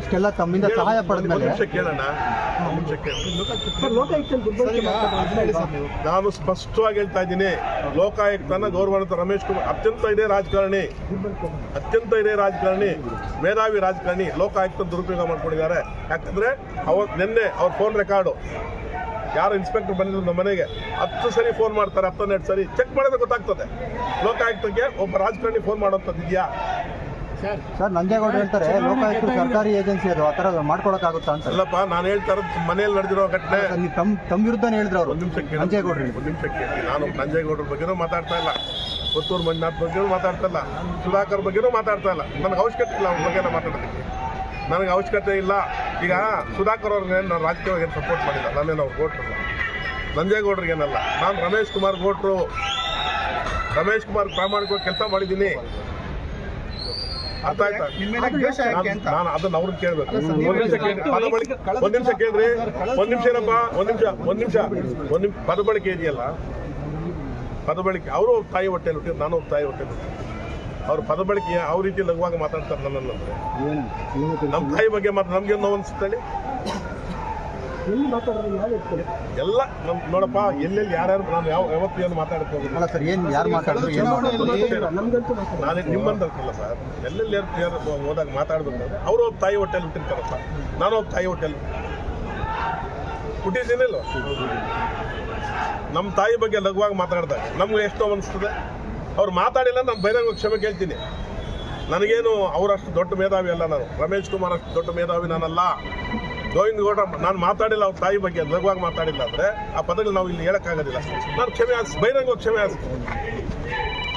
ಇಷ್ಟೆಲ್ಲ ತಮ್ಮಿಂದ ಸಹಾಯ ಪಡೆದ ನಾನು ಸ್ಪಷ್ಟವಾಗಿ ಹೇಳ್ತಾ ಇದ್ದೀನಿ ಲೋಕಾಯುಕ್ತನ ಗೌರವಾನ್ವಿತ ರಮೇಶ್ ಕುಮಾರ್ ಅತ್ಯಂತ ಇದೇ ರಾಜಕಾರಣಿ ಅತ್ಯಂತ ಇದೇ ರಾಜಕಾರಣಿ ಮೇಧಾವಿ ರಾಜಕಾರಣಿ ಲೋಕಾಯುಕ್ತ ದುರುಪಯೋಗ ಮಾಡ್ಕೊಂಡಿದ್ದಾರೆ. ಯಾಕಂದ್ರೆ ಅವತ್ತು ನಿನ್ನೆ ಅವ್ರ ಫೋನ್ ರೆಕಾರ್ಡು ಯಾರು ಇನ್ಸ್ಪೆಕ್ಟರ್ ಬಂದಿದ್ರು ನಮ್ಮ ಮನೆಗೆ ಹತ್ತು ಸರಿ ಫೋನ್ ಮಾಡ್ತಾರೆ ಹತ್ತನ್ನೆರಡು ಸರಿ ಚೆಕ್ ಮಾಡಿದ್ರೆ ಗೊತ್ತಾಗ್ತದೆ. ಲೋಕಾಯುಕ್ತಕ್ಕೆ ಒಬ್ಬ ರಾಜಕಾರಣಿ ಫೋನ್ ಮಾಡೋಂಥದ್ದು ಇದೆಯಾ? ಸರ್. ನಂಜೇಗೌಡ ಹೇಳ್ತಾರೆ ಲೋಕಾಯುಕ್ತರು ಸರ್ಕಾರಿ ಏಜೆನ್ಸಿ ಅದು ಆ ಥರ ಮಾಡ್ಕೊಳಕ್ಕಾಗುತ್ತಾ ಅಂತ. ಅಲ್ಲಪ್ಪ ನಾನು ಹೇಳ್ತಾ ಇರೋದು ಮನೆಯಲ್ಲಿ ನಡೆದಿರೋ ಘಟನೆ ನೀವು ತಮ್ಮ ತಮ್ಮ ವಿರುದ್ಧನೇ ಹೇಳಿದ್ರು ಅವರು. ಒಂದು ನಿಮಿಷ ಕೇಳಿ ಒಂದು ನಿಮಿಷ ಕೇಳಿ. ನಾನು ನಂಜೇಗೌಡರ ಬಗ್ಗೆನೂ ಮಾತಾಡ್ತಾ ಇಲ್ಲ. ಪುತ್ತೂರು ಮಂಜುನಾಥ್ ಬಗ್ಗೆನೂ ಮಾತಾಡ್ತಾ ಇಲ್ಲ. ಸುಧಾಕರ್ ಬಗ್ಗೆನೂ ಮಾತಾಡ್ತಾ ಇಲ್ಲ. ನನಗೆ ಅವಶ್ಯಕತೆ ಇಲ್ಲ ಅವ್ರ ಬಗ್ಗೆ ಮಾತಾಡೋದಕ್ಕೆ. ನನಗೆ ಅವಶ್ಯಕತೆ ಇಲ್ಲ. ಈಗ ಸುಧಾಕರ್ ಅವ್ರಿಗೆ ನಾನು ರಾಜಕೀಯವಾಗಿ ಏನು ಸಪೋರ್ಟ್ ಮಾಡಿಲ್ಲ? ನಾನೇನು ಅವ್ರು ಕೋಟ್ರು ನಂಜೇಗೌಡ್ರಿಗೆ ಏನಲ್ಲ? ನಾನು ರಮೇಶ್ ಕುಮಾರ್ ಓಟ್ರು ರಮೇಶ್ ಕುಮಾರ್ ಪ್ರಾಮಾಣಿಕವಾಗಿ ಕೆಲಸ ಮಾಡಿದ್ದೀನಿ. ಅರ್ಥ ಆಯ್ತಾ? ನಿಮ್ಮ ಮೇಲೆ ದ್ವೇಷ ಯಾಕೆ? ಅಂತ? ನಾನು ಅದನ್ನ ಅವ್ರನ್ನ ಕೇಳ್ಬೇಕು. ಒಂದ್ ನಿಮಿಷ ಒಂದ್ ನಿಮಿಷ ಕೇಳ್ರಿ. ಒಂದ್ ನಿಮಿಷ ಏನಪ್ಪ? ಒಂದ್ ನಿಮಿಷ ಒಂದ್ ನಿಮಿಷ. ಒಂದ್ ನಿಮಿಷ. ಪದ ಬಳಕೆ ಇದೆಯಲ್ಲ? ಪದ ಬಳಕೆ ಅವರು ತಾಯಿ ಹೊಟ್ಟೆ ಹುಟ್ಟಿದ್ರು ನಾನು ಒಬ್ಬ ತಾಯಿ ಹೊಟ್ಟೆ ಅವ್ರ ಪದ ಬಳಕೆ ಯಾವ ರೀತಿ ಲಘುವಾಗಿ ಮಾತಾಡ್ತಾರೆ ನನ್ನ ನಮ್ಮ ತಾಯಿ ಬಗ್ಗೆ ಮಾತ್ರ ನಮ್ಗೆ ನೋವು ಅನ್ಸುತ್ತೇಳಿ ಎಲ್ಲಿ ಮಾತಾಡೋದು ಯಾರು ಇರ್ತಾರೆ ಎಲ್ಲ ನಮ್ ನೋಡಪ್ಪ ಎಲ್ಲೆಲ್ಲಿ ಯಾರ್ಯಾರು ನಾನು ಯಾವ ಯಾವತ್ತು ಏನು ಹೋಗಿಲ್ಲ ಅಲ್ಲ ಸರ್ ಏನು ಯಾರು ಮಾತಾಡಿದ್ರು ಏನು ಮಾತಾಡಿದ್ರು ನಮ್ಗಂತೂ ಮಾತಾಡೋದು. ನಾನು ನಿಮ್ಮಂದಲ್ಲ ಸರ್. ಎಲ್ಲೆಲ್ಲಿ ಯಾರು ಯಾರು ಹೋದಾಗ ಮಾತಾಡ್ಬೇಕು ಅವರು ಒಬ್ಬ ತಾಯಿ ಹೊಟ್ಟೆಲಿ ಹುಟ್ಟಿರ್ತಾರಪ್ಪ ನಾನು ಒಬ್ಬ ತಾಯಿ ಹೊಟ್ಟೆಲಿ ಹುಟ್ಟಿದ್ದೀನಿಲ್ಲ ನಮ್ಮ ತಾಯಿ ಬಗ್ಗೆ ಲಘುವಾಗಿ ಮಾತಾಡಿದಾಗ ನಮ್ಗೆ ಎಷ್ಟೋ ಅನಿಸ್ತದೆ. ಅವ್ರು ಮಾತಾಡಿಲ್ಲ ನಾನು ಬಹಿರಂಗ ಕ್ಷಮೆ ಕೇಳ್ತೀನಿ. ನನಗೇನು ಅವರಷ್ಟು ದೊಡ್ಡ ಮೇಧಾವಿ ಅಲ್ಲ ನಾನು. ರಮೇಶ್ ಕುಮಾರ್ ಅಷ್ಟು ದೊಡ್ಡ ಮೇಧಾವಿ ನಾನಲ್ಲ. ಗೋವಿಂದ ಗೌಡ ನಾನು ಮಾತಾಡಿಲ್ಲ ಅವ್ರ ತಾಯಿ ಬಗ್ಗೆ ಲಘುವಾಗಿ ಮಾತಾಡಿಲ್ಲ ಅಂದರೆ ಆ ಪದಗಳು ನಾವು ಇಲ್ಲಿ ಹೇಳೋಕ್ಕಾಗೋದಿಲ್ಲ. ನಾನು ಕ್ಷಮೆ ಆಸ್ ಬೈರಂಗ ಕ್ಷಮೆ ಆಸ್ತೀನಿ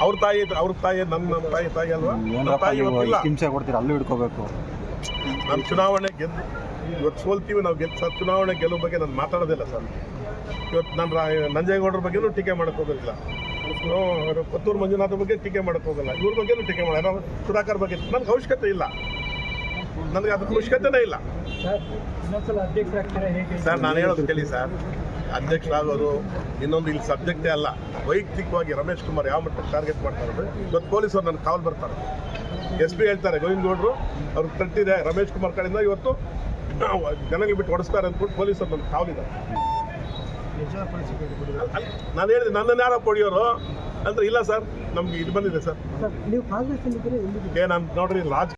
ಅವ್ರ ತಾಯಿ ಅವ್ರ ತಾಯಿ ನನ್ನ ನಮ್ಮ ತಾಯಿ ತಾಯಿ ಅಲ್ವಾ? ನಮ್ಮ ತಾಯಿ ಹಿಂಸೆ ಕೊಡ್ತೀರ? ಅಲ್ಲೂ ಹಿಡ್ಕೋಬೇಕು. ನಾನು ಚುನಾವಣೆ ಗೆದ್ದು ಇವತ್ತು ಸೋಲ್ತೀವಿ ನಾವು ಗೆದ್ದು ಸರ್ ಚುನಾವಣೆ ಗೆಲ್ಲುವ ಬಗ್ಗೆ ನಾನು ಮಾತಾಡೋದಿಲ್ಲ ಸರ್. ಇವತ್ತು ನಾನು ನಂಜೇಗೌಡರ ಬಗ್ಗೆನೂ ಟೀಕೆ ಮಾಡಕ್ಕೆ ಹೋಗೋದಿಲ್ಲ. ಪತ್ತೂರು ಮಂಜುನಾಥ ಬಗ್ಗೆ ಟೀಕೆ ಮಾಡಕ್ಕೆ ಹೋಗಲ್ಲ. ಇವ್ರ ಬಗ್ಗೆನೂ ಟೀಕೆ ಮಾಡಲ್ಲ. ನಾವು ಸುಧಾಕರ್ ಬಗ್ಗೆ ನನಗೆ ಅವಶ್ಯಕತೆ ಇಲ್ಲ. ನನಗೆ ಅದಕ್ಕೆ ಅವಶ್ಯಕತೆನೇ ಇಲ್ಲ. ಸರ್ ನಾನು ಹೇಳೋದು ಕೇಳಿ ಸರ್. ಅಧ್ಯಕ್ಷರಾಗೋದು ಇನ್ನೊಂದು ಇಲ್ಲಿ ಸಬ್ಜೆಕ್ಟೇ ಅಲ್ಲ. ವೈಯಕ್ತಿಕವಾಗಿ ರಮೇಶ್ ಕುಮಾರ್ ಯಾವ ಮಟ್ಟಕ್ಕೆ ಟಾರ್ಗೆಟ್ ಮಾಡ್ತಾರೆ ಇವತ್ತು ಪೊಲೀಸರು ನನ್ನ ಕಾವಲು ಬರ್ತಾರೆ. ಎಸ್ ಪಿ ಹೇಳ್ತಾರೆ ಗೋವಿಂದ ಗೌಡ್ರು ಅವ್ರಿಗೆ ತಟ್ಟಿದೆ ರಮೇಶ್ ಕುಮಾರ್ ಕಡೆಯಿಂದ ಇವತ್ತು ಜನಗಳಿಗೆ ಬಿಟ್ಟು ಹೊಡೆಸ್ತಾರೆ ಅಂದ್ಬಿಟ್ಟು ಪೊಲೀಸರು ನನ್ನ ಕಾವಲಿದ್ದಾರೆ ನಾನು ಹೇಳಿದೆ ನನ್ನನ್ನು ಯಾರೋ ಪೊಡಿಯೋರು? ಅಂದ್ರೆ ಇಲ್ಲ ಸರ್ ನಮ್ಗೆ ಇದು ಬಂದಿದೆ ಸರ್. ನೀವು ಏ ನಾನು ನೋಡ್ರಿ ರಾಜ